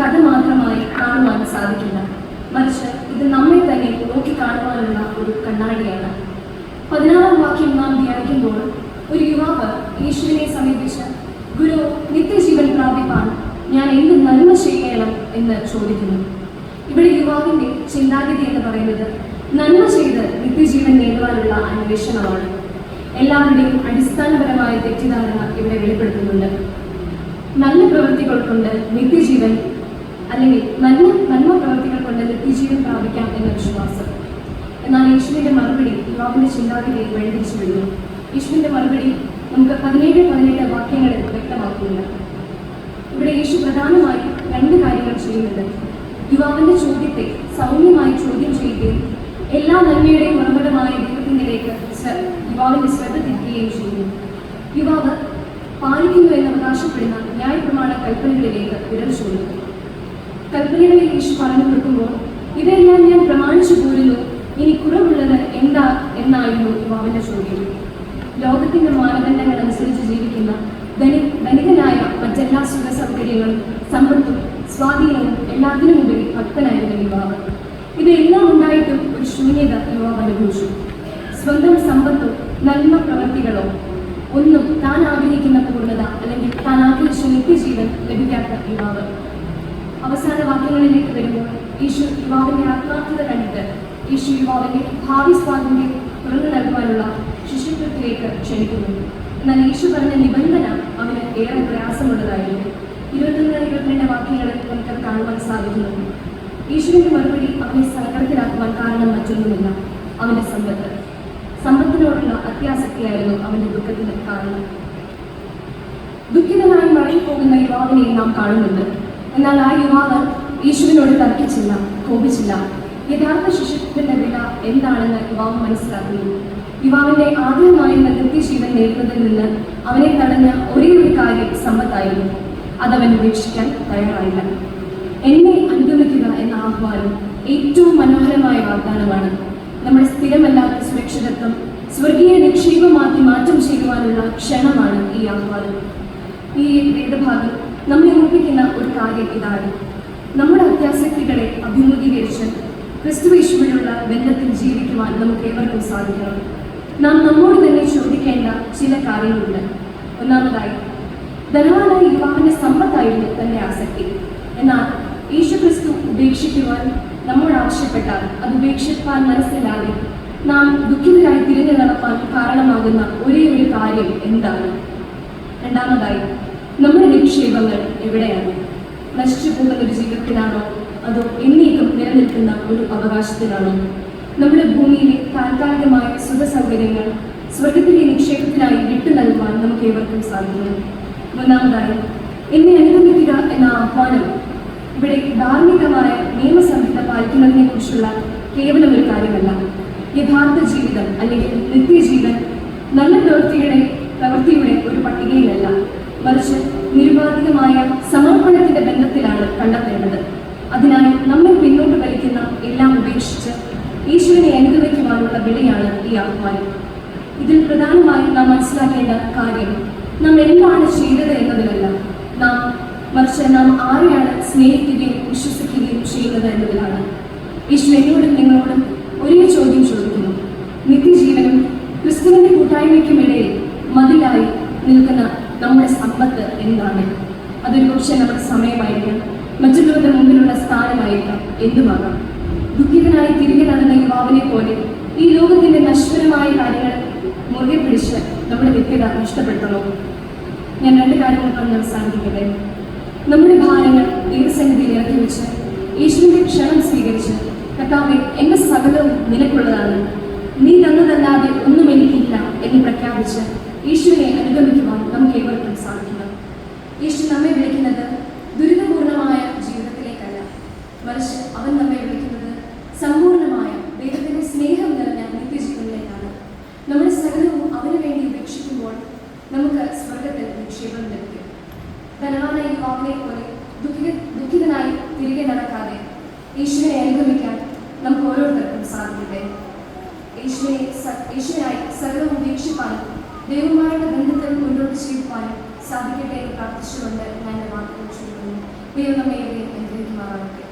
കഥ മാത്രമായി കാണുവാൻ സാധിക്കില്ല. മറിച്ച് ഇത് നമ്മെ തന്നെ നോക്കി കാണുവാനുള്ള ഒരു കണ്ണാടിയാണ്. പതിനാറാം വാക്യം നാം ധ്യാനിക്കുമ്പോൾ ഒരു യുവാവ് യേശുവിനെ സമീപിച്ച് ഗുരു നിത്യജീവൻ പ്രാപിപ്പാൻ ഞാൻ എന്ത് നന്മ ചെയ്യണം? എന്ന് ചോദിക്കുന്നു. ഇവിടെ യുവാവിന്റെ ചിന്താഗതി എന്ന് പറയുന്നത് നന്മ ചെയ്ത് നിത്യജീവൻ നേടുവാനുള്ള അന്വേഷണമാണ്. എല്ലാവരുടെയും അടിസ്ഥാനപരമായ തെറ്റിദ്ധാരണ ഇവിടെ വെളിപ്പെടുത്തുന്നുണ്ട്. നല്ല പ്രവൃത്തികൾ കൊണ്ട് നിത്യജീവൻ അല്ലെങ്കിൽ നന്മ നന്മ പ്രവൃത്തികൾ കൊണ്ട് നിത്യജീവൻ പ്രാപിക്കാം എന്ന വിശ്വാസം. എന്നാൽ യേശുവിന്റെ മറുപടി യുവാവിന്റെ ചിന്താഗതിയെ വഴിതിരിച്ചു വിടുന്നു യേശുവിന്റെ മറുപടി നമുക്ക് പതിനേഴ് പതിനെട്ട് വാക്യങ്ങളിൽ വ്യക്തമാക്കുന്നില്ല. ഇവിടെ യേശു പ്രധാനമായി രണ്ട് കാര്യങ്ങൾ ചെയ്യുന്നുണ്ട്. യുവാവിന്റെ ചോദ്യത്തെ സൗമ്യമായി ചോദ്യം ചെയ്യുകയും എല്ലാ നന്മയുടെയും ഉറവിടമായ ദൈവത്തിനിലേക്ക് യുവാവിന്റെ ശ്രദ്ധ തിരിക്കുകയും ചെയ്യുന്നു. യുവാവ് പാലിക്കുന്നു എന്ന് അവകാശപ്പെടുന്ന ന്യായപ്രമാണ കൽപ്പനകളിലേക്ക് വിരൽ ചൂണ്ടുന്നു. കൽപ്പനകളിൽ യേശു പറഞ്ഞു കൊടുക്കുമ്പോൾ ഇതെല്ലാം ഞാൻ പ്രമാണിച്ചു പോരുന്നു. ഇനി കുറവുള്ളത് എന്താ എന്നായിരുന്നു യുവാവിന്റെ ചോദ്യം. ലോകത്തിന്റെ മാനദണ്ഡങ്ങൾ അനുസരിച്ച് ജീവിക്കുന്ന ധനി ധനികനായ മറ്റെല്ലാ സുഖ സൗകര്യങ്ങളും സമ്പത്തും സ്വാധീനവും എല്ലാത്തിനും ഉപരി ഭക്തനായിരുന്നു യുവാവ്. ഇതെല്ലാം ഉണ്ടായിട്ടും ഒരു ശൂന്യത യുവാവ് അനുഭവിച്ചു. സ്വന്തം സമ്പത്തും നന്മ പ്രവർത്തികളോ ഒന്നും താൻ ആഗ്രഹിക്കുന്ന പൂർണത അല്ലെങ്കിൽ താൻ ആഗ്രഹിച്ച നിത്യജീവൻ ലഭിക്കാത്ത യുവാവ്. അവസാന വാക്യങ്ങളിലേക്ക് വരുമ്പോൾ യേശു യുവാവിന്റെ ആത്മാർത്ഥത കണ്ടിട്ട് യേശു യുവാവിന്റെ ഭാവി സ്വാതന്ത്ര്യം തുറന്നു നൽകുവാനുള്ള ശിശുത്വത്തിലേക്ക് ക്ഷണിക്കുന്നു. എന്നാൽ യേശു പറഞ്ഞ നിബന്ധന അവന് ഏറെ പ്രയാസമുള്ളതായിരുന്നു. ഇരുപത്തൊന്ന് ഇരുപത്തിരണ്ട് വാക്യങ്ങളിൽ നമുക്ക് കാണുവാൻ സാധിക്കുന്നു. യേശുവിന്റെ മറുപടി അവനെ സങ്കടത്തിലാക്കുവാൻ കാരണം മറ്റൊന്നുമില്ല. അവന്റെ സമ്പത്ത്. സമ്പത്തിനോടുള്ള അത്യാസക്തിയായിരുന്നു അവന്റെ ദുഃഖത്തിന് കാരണം. ദുഃഖിതനായി മടങ്ങിപ്പോകുന്ന യുവാവിനെ നാം കാണുന്നുണ്ട്. എന്നാൽ ആ യുവാവ് യേശുവിനോട് തർക്കിച്ചില്ല കോപിച്ചില്ല. യഥാർത്ഥ ശിശുത്വത്തിന്റെ വില എന്താണെന്ന് യുവാവ് മനസ്സിലാക്കുന്നു. യുവാവിന്റെ ആദ്യമായിരുന്ന നിത്യജീവൻ നേടുന്നതിൽ നിന്ന് അവനെ തടഞ്ഞ ഒരേ ഒരു കാര്യം സമ്പത്തായിരുന്നു. അതവൻ ഉപേക്ഷിക്കാൻ തയ്യാറായില്ല. എന്നെ അനുഗമിക്കുക എന്ന ആഹ്വാനം ഏറ്റവും മനോഹരമായ വാഗ്ദാനമാണ്. നമ്മുടെ സ്ഥിരമല്ലാത്ത സുരക്ഷിതത്വം സ്വർഗീയ നിക്ഷേപമാക്കി മാറ്റം ചെയ്യുവാനുള്ള ക്ഷണമാണ് ഈ ആഹ്വാനം. ഈ വേദഭാഗം നമ്മെ ഓർപ്പിക്കുന്ന ഒരു കാര്യം ഇതാണ്. നമ്മുടെ അത്യാസക്തികളെ അഭിമുഖീകരിച്ച് ക്രിസ്തുവേശുവിനുള്ള ബന്ധത്തിൽ ജീവിക്കുവാൻ നമുക്ക് ഏവർക്കും സാധിക്കണം. നാം നമ്മോട് തന്നെ ചോദിക്കേണ്ട ചില കാര്യങ്ങളുണ്ട്. ഒന്നാമതായി ധനവാനായ യുവാവിന്റെ സമ്പത്തായിരുന്നു തന്റെ ആസക്തി. എന്നാൽ യേശു ക്രിസ്തു ഉപേക്ഷിക്കുവാൻ നമ്മോട് ആവശ്യപ്പെട്ടാൽ അത് ഉപേക്ഷിക്കാൻ മനസ്സിലാതെ നാം ദുഃഖിതരായി തിരിഞ്ഞു നടപ്പാൻ കാരണമാകുന്ന ഒരേ ഒരു കാര്യം എന്താണ്? രണ്ടാമതായി നമ്മുടെ നിക്ഷേപങ്ങൾ എവിടെയാണ്? നശിച്ചു പോകുന്ന ഒരു ജീവിതത്തിലാണോ? അതോ എന്നേക്കും നിലനിൽക്കുന്ന ഒരു അവകാശത്തിലാണോ? നമ്മുടെ ഭൂമിയിലെ താൽക്കാലികമായ സുഖ സൗകര്യങ്ങൾ സ്വർഗത്തിലെ നിക്ഷേപത്തിനായി വിട്ടു നൽകുവാൻ നമുക്ക് ഏവർക്കും സാധിക്കുന്നു. മൂന്നാമതായി എന്നെ അനുഗമിക്കുക എന്ന ആഹ്വാനം. ഇവിടെ ധാർമ്മികമായ നിയമസംഹിത പാലിക്കുന്നതിനെ കുറിച്ചുള്ള കേവലം ഒരു കാര്യമല്ല. യഥാർത്ഥ ജീവിതം അല്ലെങ്കിൽ നിത്യജീവൻ നല്ല പ്രവൃത്തിയുടെ പ്രവൃത്തിയുടെ ഒരു പട്ടികയിലല്ല. മറിച്ച് നിരുപാധികമായ സമർപ്പണത്തിന്റെ ബന്ധത്തിലാണ് കണ്ടെത്തേണ്ടത്. അതിനാൽ നമ്മൾ പിന്നോട്ട് വലിക്കുന്ന എല്ലാം ഉപേക്ഷിച്ച് ഈശ്വരനെ അനുഗമിക്കുവാനുള്ള വിളിയാണ് ഈ ആഹ്വാനം. ഇതിൽ പ്രധാനമായും നാം മനസ്സിലാക്കേണ്ട കാര്യം നാം എന്താണ് ചെയ്തത് എന്നതിലല്ല. നാം മറിച്ച് നാം ആരെയാണ് സ്നേഹിക്കുകയും വിശ്വസിക്കുകയും ചെയ്യുന്നത് എന്നതിലാണ്. ഈശ്വരനോടും നിങ്ങളോടും ഒരേ ചോദ്യം ചോദിക്കുന്നു നിത്യജീവനും ക്രിസ്തുവിന്റെ കൂട്ടായ്മയ്ക്കുമിടയിൽ മതിലായി നിൽക്കുന്ന നമ്മുടെ എന്താണ് അതൊരു പക്ഷേ നമ്മുടെ സമയമായിരിക്കാം. മറ്റുള്ളവരുടെ മുമ്പിലുള്ള സ്ഥാനമായിരിക്കാം. എന്തുമാകാം? ദുഃഖിതനായി തിരികെ നടന്ന യുവാവിനെ പോലെ ഈ ലോകത്തിന്റെ നശ്വരമായ കാര്യങ്ങൾ മുറുകെ പിടിച്ച് നമ്മുടെ വ്യക്തിത നഷ്ടപ്പെടുത്തണോ. ഞാൻ രണ്ട് കാര്യങ്ങൾ പറഞ്ഞ് അവസാനിപ്പിക്കട്ടെ. നമ്മുടെ ഭാരങ്ങൾ ദൈവസന്നിധിയിൽ ഇറക്കി വെച്ച് യേശുവിന്റെ ക്ഷണം സ്വീകരിച്ച് കർത്താവെ എന്റെ സകലവും നിനക്കുള്ളതാണ്. നീ തന്നതല്ലാതെ ഒന്നും എനിക്കില്ല എന്ന് പ്രഖ്യാപിച്ച് യേശുവിനെ അനുഗമിക്കുവാൻ നമുക്ക് ഏവർക്കും സാധിക്കണം യേശു നമ്മെ വിളിക്കുന്നത് ദുരിതപൂർണമായ ജീവിതത്തിലേക്കല്ല. മറിച്ച് അവൻ നമ്മെ വിളിക്കുന്നത് സമ്പൂർണമായ ദൈവത്തിന്റെ സ്നേഹം നിറഞ്ഞ നിത്യജീവനിലേക്കാണ്. നമ്മുടെ സകലവും അവന് വേണ്ടി ഉപേക്ഷിക്കുമ്പോൾ നമുക്ക് സ്വർഗത്തിൽ നിക്ഷേപം ലഭിക്കും. ധനവാനായ യുവാവിനെ പോലെ ദുഃഖിത ദുഃഖിതനായി തിരികെ നടക്കാതെ യേശുവിനെ അനുഗമിക്കാൻ നമുക്ക് ഓരോരുത്തർക്കും സാധിക്കട്ടെ. യേശുവിനെ യേശുവിനായി സകലവും ഉപേക്ഷിപ്പാനും ദൈവമായിട്ട് ബന്ധത്തിൽ മുന്നോട്ട് ചെയ്യുവാനും സാധിക്കട്ടെ എന്ന് പ്രാർത്ഥിച്ചുകൊണ്ട് ഞാൻ വാക്കുകൾ ചെയ്യുന്നു ദൈവം നമ്മെ അനുഗ്രഹിക്കുമാറാകട്ടെ